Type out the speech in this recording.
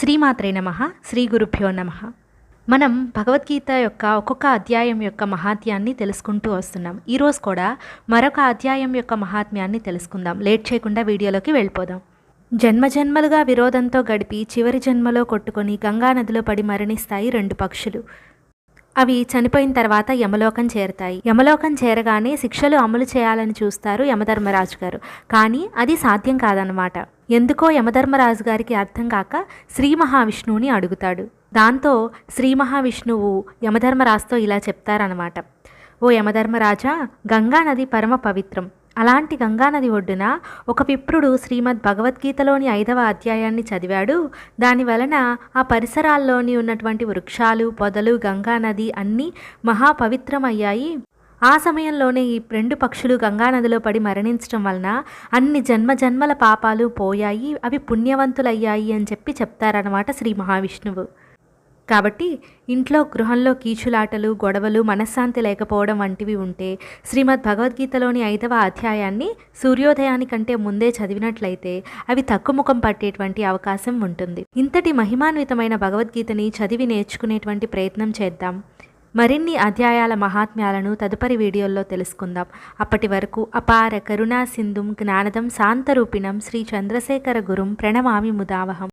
శ్రీమాత్రే నమ శ్రీ గురుభ్యో నమ. మనం భగవద్గీత యొక్క ఒక్కొక్క అధ్యాయం యొక్క మహాత్యాన్ని తెలుసుకుంటూ వస్తున్నాం. ఈరోజు కూడా మరొక అధ్యాయం యొక్క మహాత్మ్యాన్ని తెలుసుకుందాం. లేట్ చేయకుండా వీడియోలోకి వెళ్ళిపోదాం. జన్మజన్మలుగా విరోధంతో గడిపి చివరి జన్మలో కొట్టుకొని గంగానదిలో పడి మరణిస్తాయి రెండు పక్షులు. అవి చనిపోయిన తర్వాత యమలోకం చేరతాయి. యమలోకం చేరగానే శిక్షలు అమలు చేయాలని చూస్తారు యమధర్మరాజు గారు. కానీ అది సాధ్యం కాదనమాట ఎందుకో యమధర్మరాజు గారికి అర్థం కాక శ్రీ మహావిష్ణువుని అడుగుతాడు. దాంతో శ్రీ మహావిష్ణువు యమధర్మరాజుతో ఇలా చెప్తారనమాట ఓ యమధర్మరాజా గంగా నది పరమ పవిత్రం. అలాంటి గంగానది ఒడ్డున ఒక విప్రుడు శ్రీమద్ భగవద్గీతలోని ఐదవ అధ్యాయాన్ని చదివాడు. దాని వలన ఆ పరిసరాల్లోని ఉన్నటువంటి వృక్షాలు పొదలు గంగానది అన్నీ మహాపవిత్రమయ్యాయి. ఆ సమయంలోనే ఈ రెండు పక్షులు గంగానదిలో పడి మరణించడం వలన అన్ని జన్మ జన్మల పాపాలు పోయాయి. అవి పుణ్యవంతులయ్యాయి అని చెప్పి చెప్తారన్నమాట శ్రీ మహావిష్ణువు. కాబట్టి ఇంట్లో గృహంలో కీచులాటలు గొడవలు మనశ్శాంతి లేకపోవడం వంటివి ఉంటే శ్రీమద్ భగవద్గీతలోని ఐదవ అధ్యాయాన్ని సూర్యోదయానికంటే ముందే చదివినట్లయితే అవి తక్కుముఖం పట్టేటువంటి అవకాశం ఉంటుంది. ఇంతటి మహిమాన్వితమైన భగవద్గీతని చదివి నేర్చుకునేటువంటి ప్రయత్నం చేద్దాం. మరిన్ని అధ్యాయాల మహాత్మ్యాలను తదుపరి వీడియోల్లో తెలుసుకుందాం. అప్పటి వరకు అపార కరుణా సింధుం జ్ఞానదం శాంతరూపిణం శ్రీ చంద్రశేఖర గురుం ప్రణమామి ముదావహం.